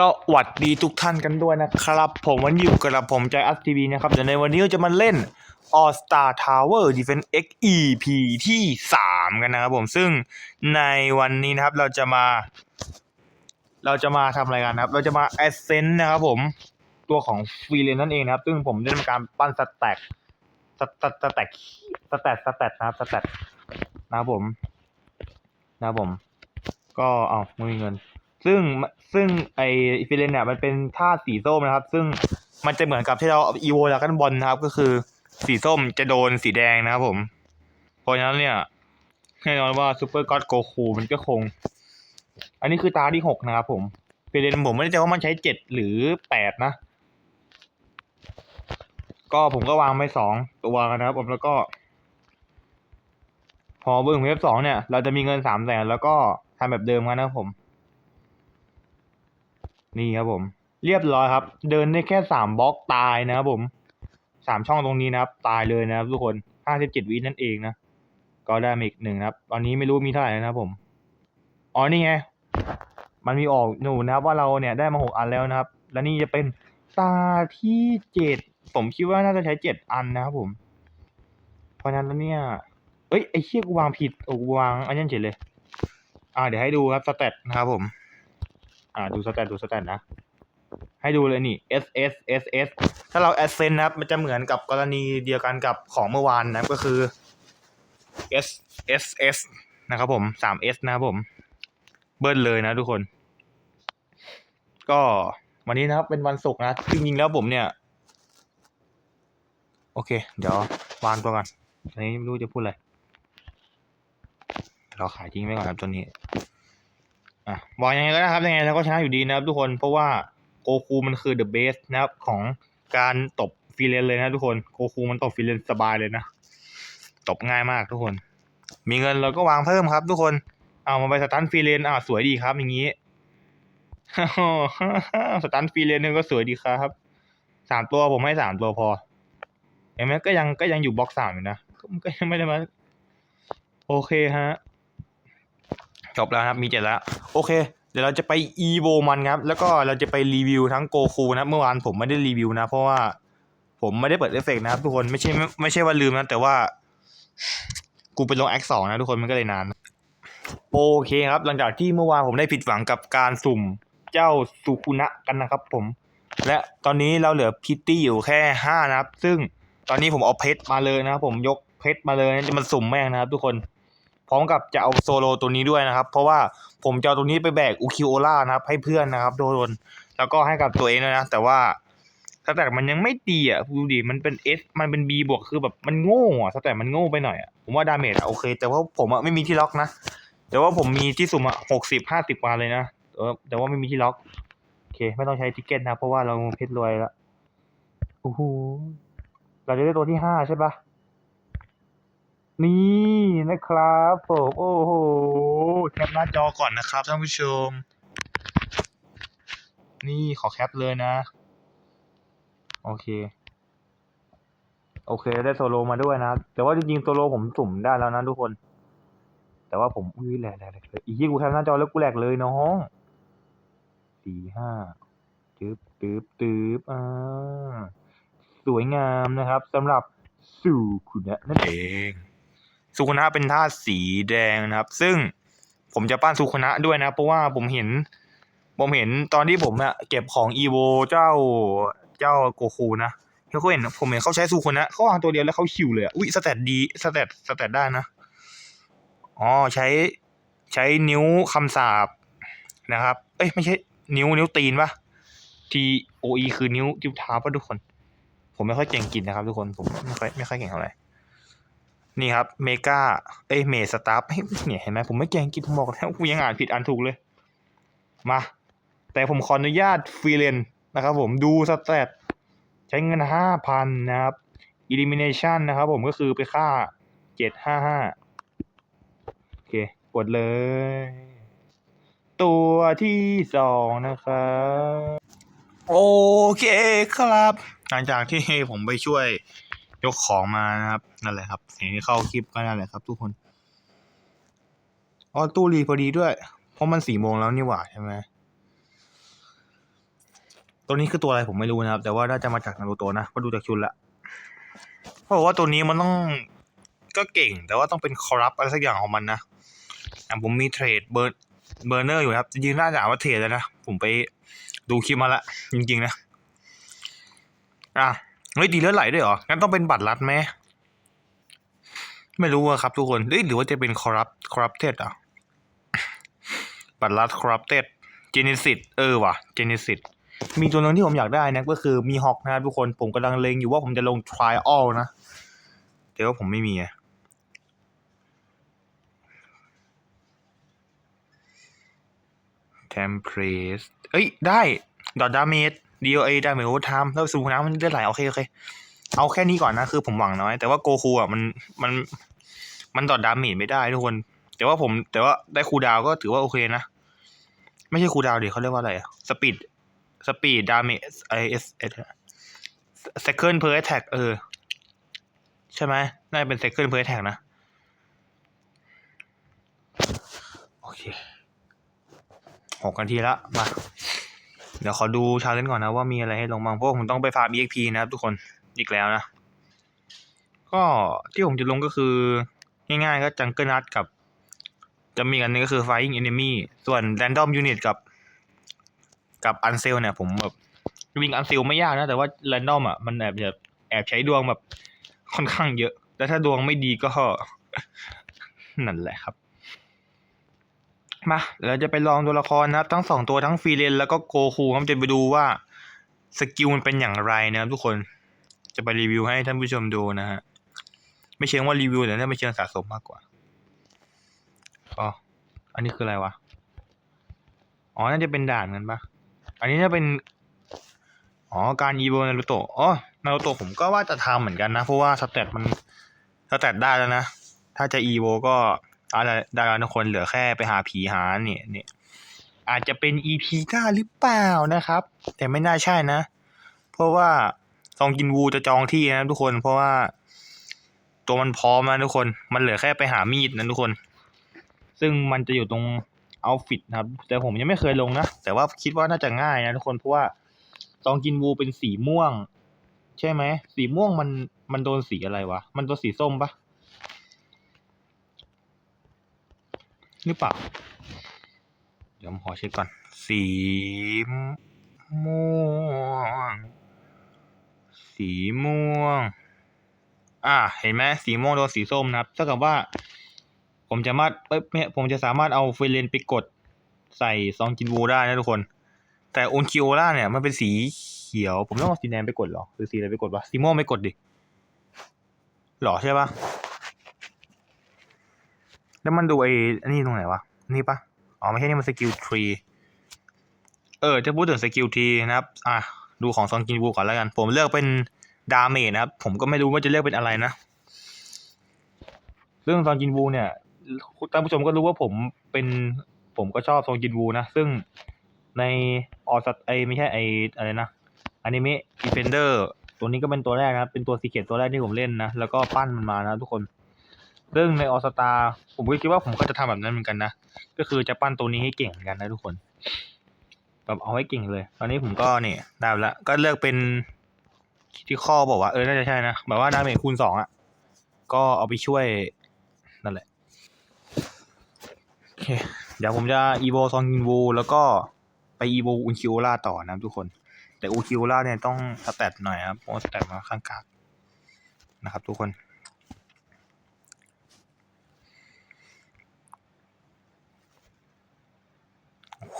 สวัสดีทุกท่านกันด้วยนะครับ ผมวันนี้อยู่กับผมใจอัพทีวีนะครับเดี๋ยวในวันนี้เราจะมาเล่น All Star Tower Defense X EP ที่ 3 กันนะครับผมซึ่งในวันนี้นะครับเราจะมา เราจะมาทำอะไรกันนะครับ เราจะมา Ascent นะครับผมตัวของฟรีเลนนั่นเองนะครับ ซึ่งผมได้ทำการปั้นสแต็กสแต็กสแต็กสแต็กสแต็กนะครับสแต็กนะครับผม นะครับผม ก็เอาไม่มีเงิน ซึ่งซึ่งไอฟิเลนเนี่ยมันเป็นธาตุสีส้มนะครับ ซึ่งมันจะเหมือนกับที่เราอีโวลากันบอลนะครับ ก็คือสีส้มจะโดนสีแดงนะครับผม เพราะฉะนั้นเนี่ยแน่นอนว่าซูเปอร์ก็อดโกคูมันก็คง อันนี้คือตาที่หกนะครับผมฟิเลนผมไม่แน่ใจว่ามันใช้เจ็ดหรือแปดนะ ก็ผมก็วางไปสองตัวนะครับผมแล้วก็ พอเบิ้งเว็บสองเนี่ย เราจะมีเงินสามแสนแล้วก็ทำแบบเดิมกันนะครับผม นี่ครับผม เรียบร้อยครับ เดินได้แค่สามบล็อกตายนะครับผมสามช่องตรงนี้นะครับ ตายเลยนะครับ ทุกคนห้าสิบเจ็ดวินั่นเองนะก็ได้มาอีกหนึ่งนะครับ ตอนนี้ไม่รู้มีเท่าไหร่นะครับผมอ๋อนี่ไง มันมีออกหนูนะครับ ว่าเราเนี่ยได้มาหกอันแล้วนะครับ และนี่จะเป็นตาที่เจ็ดผมคิดว่าน่าจะใช้เจ็ดอันนะครับผม เพราะนั้นแล้วเนี่ย เอ้ยไอ้เชี่ยกูวางผิดโอ้กูวางอันนี้เฉยเลย อ่าเดี๋ยวให้ดูครับสเตตนะครับผม อ่าดูสแตทดูสแตทนะ ให้ดูเลยนี่ S S S S ถ้าเรา ascend นะครับ มันจะเหมือนกับกรณีเดียวกันกับของเมื่อวานนะก็คือ S S S นะครับผมสาม S นะครับผม เบิ้ลเลยนะทุกคน ก็วันนี้นะครับเป็นวันศุกร์นะจริงๆแล้วผมเนี่ย โอเค เดี๋ยววางตัวก่อนอันนี้ไม่รู้จะพูดอะไรเราขายทิ้งไว้ก่อนครับตัวนี้ อะบอกยังไงก็ได้ครับยังไงเราก็ชนะอยู่ดีนะครับทุกคนเพราะว่าโกคูมันคือเดอะเบสนะครับของการตบฟรีเลนเลยนะทุกคนโกคูมันตบฟรีเลนสบายเลยนะตบง่ายมากทุกคน มีเงินเราก็วางเพิ่มครับ ทุกคนเอามาไปสตันฟรีเลนอ่าสวยดีครับ อย่างนี้สตันฟรีเลนนึงก็สวยดีครับสามตัวผมให้สามตัวพอเห็นไหมก็ยังก็ยังอยู่บล็อกสามอยู่นะก็ก็ยังไม่ได้มาโอเคฮะ จบแล้วครับมีเจ็ดแล้ว โอเค เดี๋ยวเราจะไปอีโวมันครับ แล้วก็เราจะไปรีวิวทั้งโกคูนะครับเมื่อวานผมไม่ได้รีวิวนะ เพราะว่าผมไม่ได้เปิดเอฟเฟกต์นะครับทุกคนไม่ใช่ไม่ไม่ใช่ว่าลืมนะ แต่ว่า กูไปลงแอคสองนะทุกคนมันก็เลยนาน โอเคครับ หลังจากที่เมื่อวานผมได้ผิดหวังกับการสุ่มเจ้าสุคุนะกันนะครับผม และตอนนี้เราเหลือพิตตี้อยู่แค่ห้านะครับ ซึ่งตอนนี้ผมเอาเพชรมาเลยนะครับผมยกเพชรมาเลยจะมันสุ่มแม่งนะครับ ทุกคน พร้อมกับจะเอาโซโลตัวนี้ด้วยนะครับ เพราะว่าผมจะเอาตัวนี้ไปแบกอุคิโอล่านะครับ ให้เพื่อนนะครับโดนแล้วก็ให้กับตัวเองด้วยนะ แต่ว่าสแต็กมันยังไม่ดีอะดูดิมันเป็น S มันเป็น B บวกคือแบบมันโง่อะสแต็กมันโง่ไปหน่อยอะผมว่าดาเมจอะโอเค แต่ว่าผมอะไม่มีที่ล็อกนะแต่ว่าผมมีที่สุ่มอะหกสิบห้าสิบมาเลยนะแต่ว่าแต่ว่าไม่มีที่ล็อกโอเค ไม่ต้องใช้ทิกเก็ตนะ เพราะว่าเราเพชรรวยแล้วโอ้โหเราจะได้ตัวที่ห้าใช่ปะ นี่นะครับผมโอ้โหแคปหน้าจอก่อนนะครับท่านผู้ชม นี่ขอแคปเลยนะ โอเค โอเคได้โซโลมาด้วยนะ แต่ว่าจริงๆโซโลผมสุ่มได้แล้วนะทุกคน แต่ว่าผมอุ้ยแหลกแหลกเลยอีกที่กูแคปหน้าจอแล้วกูแหลกเลยน้องสี่ห้าตึ๊บตึ๊บตึ๊บอ่าสวยงามนะครับสำหรับสู่คุณนั่นเอง สุคุนะเป็นธาตุสีแดงนะครับ ซึ่งผมจะปั้นสุคุนะด้วยนะ เพราะว่าผมเห็น ผมเห็นตอนที่ผมอะเก็บของอีโวเจ้าเจ้าโกคูนะเขาเห็นผมเห็นเขาใช้สุคุนะเขาวางตัวเดียวแล้วเขาคิวเลยอุ้ยสแตทดีสแตทสแตทได้นะอ๋อใช้ใช้นิ้วคำสาบนะครับ เอ้ยไม่ใช่นิ้วนิ้วตีนปะ T O E คือนิ้วนิ้วเท้าปะทุกคน ผมไม่ค่อยเก่งกินนะครับทุกคน ผมไม่ค่อยไม่ค่อยเก่งเท่าไหร่ นี่ครับเมกาเอ้เมสตาร์เนี่ยเห็นไหมผมไม่เก่งกินผมบอกแล้วกูยังอ่านผิดอ่านถูกเลย มา แต่ผมขออนุญาตฟรีเลนนะครับผมดูสแตทใช้เงินห้าพันนะครับ elimination นะครับผมก็คือไปฆ่าเจ็ดห้าห้าโอเค กดเลย ตัวที่สองนะครับโอเคครับ หลังจากที่ผมไปช่วย ยกของมานะครับนั่นแหละครับสิ่งที่เข้าคลิปก็นั่นแหละครับ ทุกคนอ๋อตู้รีพอดีด้วย เพราะมันสี่โมงแล้วนี่หว่าใช่ไหมตัวนี้คือตัวอะไรผมไม่รู้นะครับ แต่ว่าน่าจะมาจากนารูโตะนะเพราะดูจากชุดละเพราะว่าตัวนี้มันต้องก็เก่ง แต่ว่าต้องเป็นคอรัปอะไรสักอย่างของมันนะอ่ผมมีเทรดเบอร์เบอร์เนอร์อยู่ครับจริงๆน่าจ่าว่าเทรดแล้วนะ ผมไปดูคลิปมาละจริงๆนะ อะ เฮ้ยดีเลือดไหลด้วยเหรอ งั้นต้องเป็นบัตรลัดไหม ไม่รู้อะครับทุกคนเอ้ยหรือว่าจะเป็นคอรัปคอรัปเทดอะ บัตรลัดคอรัปเต็ดเจเนซิสเออว่ะเจเนซิสมีตัวหนึงที่ผมอยากได้นะก็คือมีฮอกนะครับทุกคนผมกำลังเลงอยู่ว่าผมจะลง trial นะแต่ว่าผมไม่มีอะเทมเพลสเอ้ย ได้ ดอทดาเมจ DOA ดาเมจโอเวอร์ไทม์แล้วสูงน้ำมันเลือดไหลโอเคโอเคเอาแค่นี้ก่อนนะคือผมหวังน้อย แต่ว่าโกคูอะมันมันมันดอทดาเมจไม่ได้ทุกคน แต่ว่าผมแต่ว่าได้คูดาวก็ถือว่าโอเคนะ ไม่ใช่คูดาวน์ดิเขาเรียกว่าอะไรอะสปีดสปีดดาเมจไอเอสเอส second per attack เออ ใช่ไหมน่าจะเป็น second per attack นะ โอเคหกนาทีละมา เดี๋ยวขอดูชาเลนจ์ก่อนนะว่ามีอะไรให้ลงบ้างเพราะว่าผมต้องไปฟาร์ม EXP นะครับทุกคนอีกแล้วนะ ก็ที่ผมจะลงก็คือง่ายๆก็จังเกิลนัดกับ จะมีกันนึงก็คือ Flying Enemy ส่วน Random Unit กับ กับ u n s e l เนี่ยผมแบบวิ่ง u n s e l ไม่ยากนะ แต่ว่า Random อะมันแอบจะแอบใช้ดวงแบบค่อนข้างเยอะแต่ถ้าดวงไม่ดีก็ นั่นแหละครับ มาเราจะไปลองตัวละครนะครับ ทั้งสองตัวทั้งฟรีเลนแล้วก็โกคูครับจะไปดูว่าสกิลมันเป็นอย่างไรนะครับทุกคนจะไปรีวิวให้ท่านผู้ชมดูนะฮะไม่เชิงว่ารีวิวแต่น่าไม่เชิงสะสมมากกว่าอ๋ออันนี้คืออะไรวะอ๋อน่าจะเป็นด่านกันปะอันนี้น่าเป็นอ๋อการอีโวนารูโตะอ๋อนารูโตะผมก็ว่าจะทำเหมือนกันนะ เพราะว่าสเตตมันสเตตได้แล้วนะ ถ้าจะอีโวก็ อะไรด้แล้วทุกคนเหลือแค่ไปหาผีหาเนี่ยเนี่ยอาจจะเป็น EP หน้าหรือเปล่านะครับ แต่ไม่น่าใช่นะ เพราะว่าซองกินวูจะจองที่นะทุกคนเพราะว่า ตัวมันพร้อมนะทุกคน มันเหลือแค่ไปหามีดนะทุกคน ซึ่งมันจะอยู่ตรงเอาฟิตนะครับ แต่ผมยังไม่เคยลงนะ แต่ว่าคิดว่าน่าจะง่ายนะทุกคนเพราะว่าซองกินวูเป็นสีม่วง ใช่ไหมสีม่วงมันมันโดนสีอะไรวะ มันโดนสีส้มปะ หรือเปล่า เดี๋ยวผมขอเช็คก่อน สีม่วง สีม่วง อ่า เห็นไหมสีม่วงโดนสีส้มนะครับเท่ากับว่า ผมจะสามารถเอ้ยไม่ผมจะสามารถเอาเฟรนไปกดใส่ซองกินวูได้นะทุกคน แต่โอนคิโอล่าเนี่ยมันเป็นสีเขียว ผมต้องเอาสีแดงไปกดหรอ หรือสีอะไรไปกดวะสีม่วงไม่กดดิหรอใช่ปะ แล้วมันดูไอ้นนี้ตรงไหนวะ นี่ปะอ๋อไม่ใช่นี่มันสกิลทรีเออจะพูดถึงสกิลทีนะครับ อะ ดูของซองกินวูก่อนแล้วกัน ผมเลือกเป็นดาเมจนะครับ ผมก็ไม่รู้ว่าจะเลือกเป็นอะไรนะ เรื่องซองกินวูเนี่ยท่านผู้ชมก็รู้ว่าผมเป็น ผมก็ชอบซองกินวูนะ ซึ่งในออสัตไอไม่ใช่ไออะไรนะอนิเมะดีเฟนเดอร์ตัวนี้ก็เป็นตัวแรกนะเป็นตัวซีเกตตัวแรกที่ผมเล่นนะ แล้วก็ปั้นมันมานะทุกคน ซึ่งในออสตาผมก็คิดว่าผมก็จะทำแบบนั้นเหมือนกันนะ ก็คือจะปั้นตัวนี้ให้เก่งเหมือนกันนะทุกคนแบบเอาให้เก่งเลย ตอนนี้ผมก็เนี่ยได้แล้วก็เลือกเป็นที่ข้อบอกว่าเออน่าจะใช่นะแบบว่าดาเมจคูณสองอะ ก็เอาไปช่วยนั่นแหละโอเคเดี๋ยวผมจะอีโวซองกินวูแล้วก็ไปอีโวอุนคิโอล่าต่อนะทุกคน แต่อุนคิโอล่าเนี่ยต้องสแตทหน่อยครับเพราะสแตทมาข้างกากนะครับทุกคน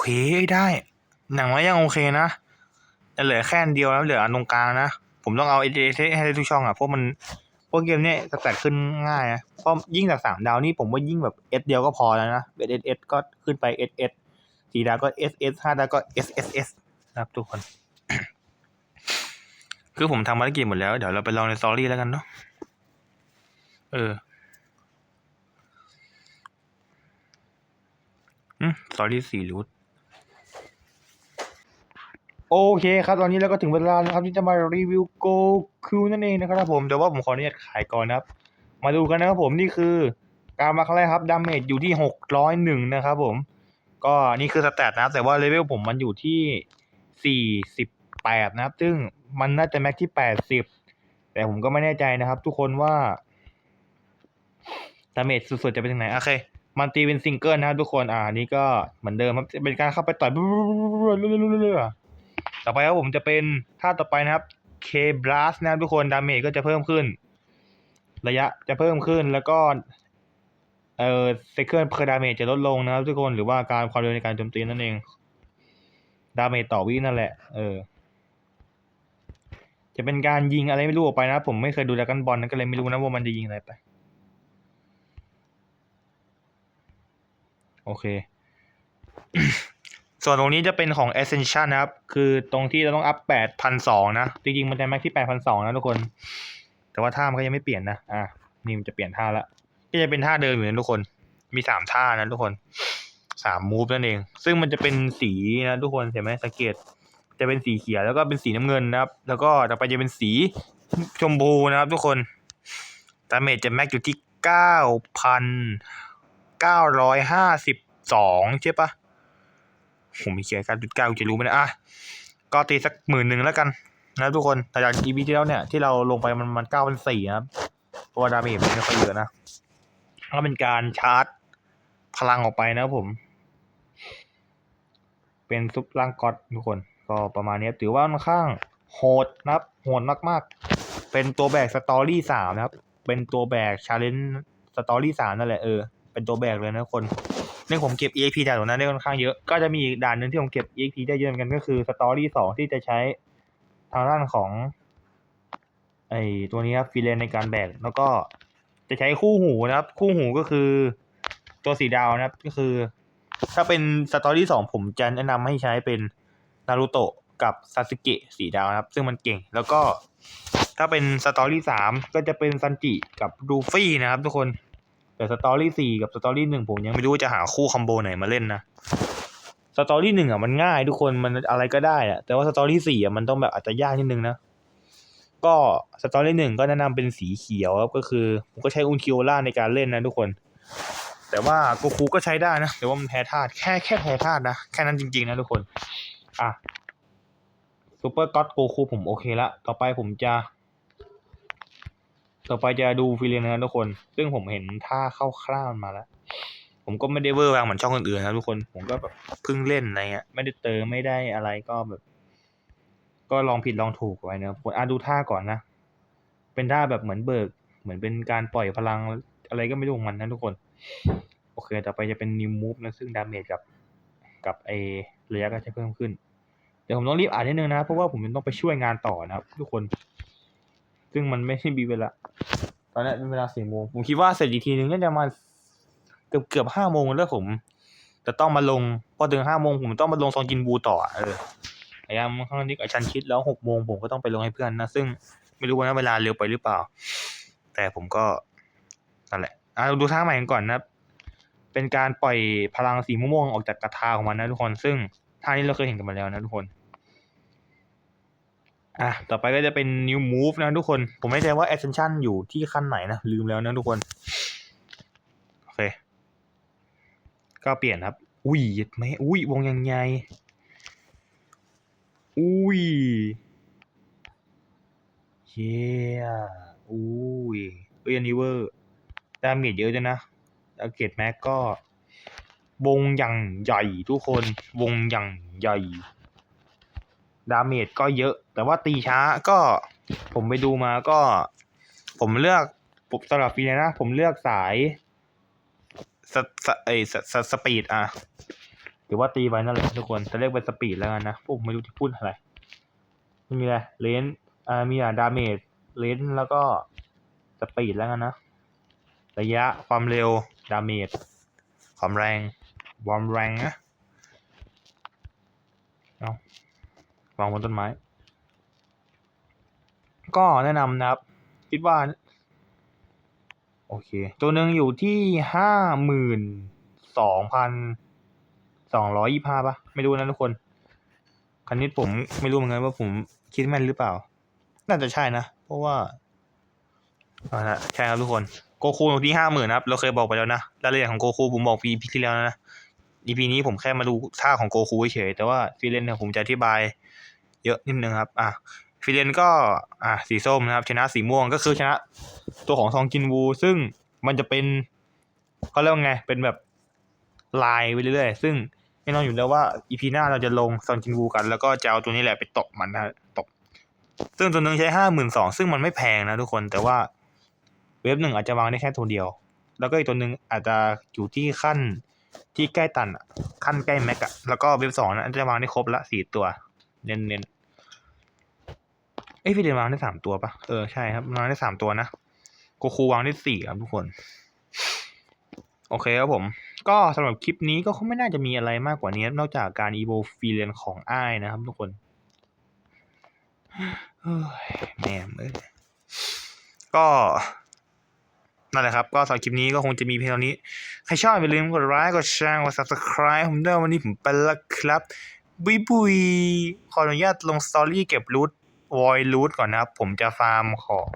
โอเคได้ หนังว่ายังโอเคนะแต่เหลือแค่นเดียวแล้วเหลืออันตรงกลางนะ ผมต้องเอาเอเอให้ได้ทุกช่องอะเพราะมันพวกเกมเนี้ยสแตทขึ้นง่ายนะเพราะยิ่งจากสามดาวนี่ผมว่ายิ่งแบบเอสเดียวก็พอแล้วนะเอสเอสก็ขึ้นไปเอสเอสสี่ดาวก็เอสเอสห้าดาวก็เอสเอสเอสนะครับทุกคน คือผมทำภารกิจหมดแล้วเดี๋ยวเราไปลองในสตอรี่แล้วกันเนาะเอออืมสตอรี่สี่รูท โอเคครับตอนนี้เราก็ถึงเวลานะครับที่จะมารีวิวโกคูนั่นเองนะครับผมแต่ว่าผมขออนุญาตขายก่อนนะครับ มาดูกันนะครับผมนี่คือการมาครั้งแรกครับดาเมจอยู่ที่หกร้อยหนึ่งนะครับผม ก็นี่คือสแตทนะครับแต่ว่าเลเวลผมมันอยู่ที่สี่สิบแปดนะครับ ซึ่งมันน่าจะแม็กที่แปดสิบแต่ผมก็ไม่แน่ใจนะครับ ทุกคนว่าดาเมจสุดๆจะเป็นยังไงโอเคมันตีเป็นซิงเกิลนะครับทุกคนอ่านี้ก็เหมือนเดิมครับเป็นการเข้าไปต่อยเรื่อย ต่อไปครับผมจะเป็นท่าต่อไปนะครับ K Blast นะครับทุกคนดาเมจก็จะเพิ่มขึ้น ระยะจะเพิ่มขึ้นแล้วก็เอ่อ second per damage จจะลดลงนะครับทุกคนหรือว่าการความเร็วในการโจมตีนั่นเองดาเมจต่อวินั่นแหละ เออ จะเป็นการยิงอะไรไม่รู้ออกไปนะ ผมไม่เคยดูดรากันบอลนะก็เลยไม่รู้นะว่ามันจะยิงอะไรไป โอเค ส่วนตรงนี้จะเป็นของ Ascension นะครับ คือตรงที่เราต้องอัพแปดพันสองนะ จริงๆ มันจะแม็กที่แปดพันสองนะทุกคน แต่ว่าท่ามันก็ยังไม่เปลี่ยนนะ อะ นี่มันจะเปลี่ยนท่าละ ก็จะเป็นท่าเดิมอยู่นะทุกคน มีสามท่านะทุกคนสามมูฟนั่นเอง ซึ่งมันจะเป็นสีนะทุกคนเห็นไหมสังเกต จะเป็นสีเขียวแล้วก็เป็นสีน้ำเงินนะครับ แล้วก็ต่อไปจะเป็นสีชมพูนะครับ ทุกคนดาเมจจะแม็กอยู่ที่เก้าพันเก้าร้อยห้าสิบสองใช่ปะ ผมมีเขียนการจุดเก้าจะรู้ไหมนะอะก็ตีสักหมื่นหนึ่งแล้วกันนะทุกคนแต่จาก EP ที่แล้วเนี่ยที่เราลงไปมันมันเก้าพันสี่นะครับเพราะว่าดาเมจมันไม่ค่อยเยอะนะก็เป็นการชาร์จพลังออกไปนะครับผม เป็นซุปร่างก๊อตทุกคน ก็ประมาณนี้ถือว่าค่อนข้างโหดนะครับโหดมากๆ เป็นตัวแบกสตอรี่สามนะครับ เป็นตัวแบกชาเลนจ์สตอรี่สามนั่นแหละเออเป็นตัวแบกเลยนะทุกคน เรื่ผมเก็บ EXP จากตรงนั้นได้ค่อนข้างเยอะ ก็จะมีอีกด่านหนึ่งที่ผมเก็บ EXP ได้เยอะเหมือนกันก็คือสตอรี่สองที่จะใช้ทางด้านของ ไอตัวนี้ครับฟีเลนในการแบกแล้วก็จะใช้คู่หูนะครับ คู่หูก็คือตัวสีดาวนะครับก็คือ ถ้าเป็นสตอรี่สองผมจะแนะนำให้ใช้เป็นนารูโตะกับซาสึเกะสีดาวนะครับ ซึ่งมันเก่งแล้วก็ถ้าเป็นสตอรี่สามก็จะเป็นซันจิกับลูฟี่นะครับทุกคน แต่สตอรี่สี่กับสตอรี่หนึ่งผมยังไม่รู้ว่าจะหาคู่คอมโบไหนมาเล่นนะสตอรี่หนึ่งอะมันง่ายทุกคนมันอะไรก็ได้อะแต่ว่าสตอรี่สี่อะมันต้องแบบอาจจะยากนิดนึงนะก็สตอรี่หนึ่งก็แนะนำเป็นสีเขียวครับก็คือผมก็ใช้อุนคิโอล่าในการเล่นนะทุกคน แต่ว่าโกคูก็ใช้ได้นะแต่ว่ามันแพ้ธาตุแค่แค่แพ้ธาตุนะแค่นั้นจริงๆนะทุกคน อะซูเปอร์ก็อตโกคูผมโอเคละต่อไปผมจะ ต่อไปจะดูฟิเลนนะทุกคน ซึ่งผมเห็นท่าคร่าวๆมาแล้ว ผมก็ไม่ได้เวอร์วางเหมือนช่องอื่นๆนะทุกคน ผมก็แบบเพิ่งเล่นอะไรเงี้ย ไม่ได้เติมไม่ได้อะไรก็แบบ ก็ลองผิดลองถูกไว้นะครับผมอะดูท่าก่อนนะ เป็นท่าแบบเหมือนเบิก เหมือนเป็นการปล่อยพลังอะไรก็ไม่รู้ของมันนะทุกคน โอเค ต่อไปจะเป็น new move นะ ซึ่งดาเมจกับกับไอระยะก็จะเพิ่มขึ้น เดี๋ยวผมต้องรีบอ่านนิดนึงนะ เพราะว่าผมต้องไปช่วยงานต่อนะครับทุกคน ซึ่งมันไม่ใช่มีเวลา ตอนนี้เป็นเวลาสี่โมงผมคิดว่าเสร็จอีกทีนึงน่าจะมาเกือบเกือบห้าโมงแล้วผมจะต้องมาลงพอถึงห้าโมงผมต้องมาลงซองจินบูต่ออะเออพยายามข้างนี้กับชันคิดแล้วหกโมงผมก็ต้องไปลงให้เพื่อนนะซึ่งไม่รู้ว่าเวลาเร็วไปหรือเปล่า แต่ผมก็นั่นแหละอะดูท่าใหม่กันก่อนนะครับ เป็นการปล่อยพลังสีม่วงๆออกจากกระทาของมันนะทุกคน ซึ่งท่านี้เราเคยเห็นกันมาแล้วนะทุกคน อะ ต่อไปก็จะเป็น new move นะทุกคน ผมไม่แน่ใจว่า ascension อยู่ที่ขั้นไหนนะ ลืมแล้วนะทุกคน โอเค ก็เปลี่ยนครับ อุ้ยยึดไหมอุ้ยวงยังไงอุ้ย เย้อุ้ยเอ้ยอันนี้เวอร์ดาเมจเยอะด้วยนะอาเกตแม็กก็ วงอย่างใหญ่ทุกคน วงอย่างใหญ่ ดาเมจก็เยอะ แต่ว่าตีช้าก็ผมไปดูมาก็ ผมเลือกผมสำหรับฟีนะ ผมเลือกสายสสเอยสสสปีดอะหรือว่าตีไปนั่นแหละทุกคนจะเรียกเป็นสปีดแล้วกันนะผมไม่รู้ที่พูดอะไรไม่มีอะไรเลนอ่ามีอะดาเมจเลนแล้วก็สปีดแล้วกันนะระยะความเร็วดาเมจความแรงความแรงนะเอา วางบนต้นไม้ ก็แนะนำนะครับ คิดว่า โอเค ตัวหนึ่งอยู่ที่ห้าหมื่นสองพันสองร้อยยี่ห้าปะไม่รู้นะทุกคนคันนี้ผมไม่รู้เหมือนกันว่าผมคิดแม่นหรือเปล่า น่าจะใช่นะ เพราะว่าเอาละใช่ครับทุกคนโกคูอยู่ที่ห้าหมื่นนะครับ เราเคยบอกไปแล้วนะรายละเอียดของโกคูผมบอกปีที่แล้วนะ EP นี้ผมแค่มาดูท่าของโกคูเฉยแต่ว่าฟีเลนเนี่ยผมจะอธิบาย เยอะนิดนึงครับอะฟิเลนก็อะสีส้มนะครับ ชนะสีม่วงก็คือชนะ ตัวของซองจินวู ซึ่งมันจะเป็นเขาเรียกว่าไงเป็นแบบลายไปเรื่อยๆ ซึ่งแน่นอนอยู่แล้วว่าอีพีหน้าเราจะลงซองจินวูกัน แล้วก็จะเอาตัวนี้แหละไปตกมันนะตกซึ่งตัวหนึงใช้ห้าหมื่นสองซึ่งมันไม่แพงนะทุกคนแต่ว่าเว็บหนึ่งอาจจะวางได้แค่ตัวเดียว แล้วก็อีกตัวหนึ่งอาจจะอยู่ที่ขั้นที่ใกล้ตันอะขั้นใกล้แม็กอะแล้วก็เว็บสองนะจะวางได้ครบละสี่ตัว เน้นเน้นเอ้ยพี่เดนวางได้สามตัวปะเออใช่ครับวางได้สามตัวนะโกคูวางได้สี่ครับทุกคน โอเคครับผม ก็สำหรับคลิปนี้ก็คงไม่น่าจะมีอะไรมากกว่านี้ นอกจากการอีโวฟีเรียนของอ้ายนะครับทุกคนแม่มเอ้ยก็นั่นแหละครับ ก็สำหรับคลิปนี้ก็คงจะมีเพียงเท่านี้ ใครชอบอย่าลืมกดไลค์กดแชร์กด subscribe ผมด้วยวันนี้ผมไปและครับ บุยบุยขออนุญาตลงสตอรี่เก็บรูทวอยรูทก่อนนะครับ ผมจะฟาร์มของ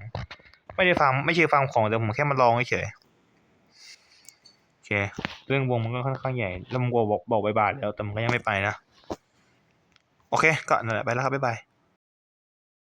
ไม่ได้ฟาร์มไม่ใช่ฟาร์มของแต่ผมแค่มาลองเฉยโอเค เรื่องวงมันก็ค่อนข้างใหญ่แล้วผมก็บอกบอกบายบายแล้วแต่มันก็ยังไม่ไปนะ โอเค ก็นั่นแหละไปแล้วครับบ๊ายบาย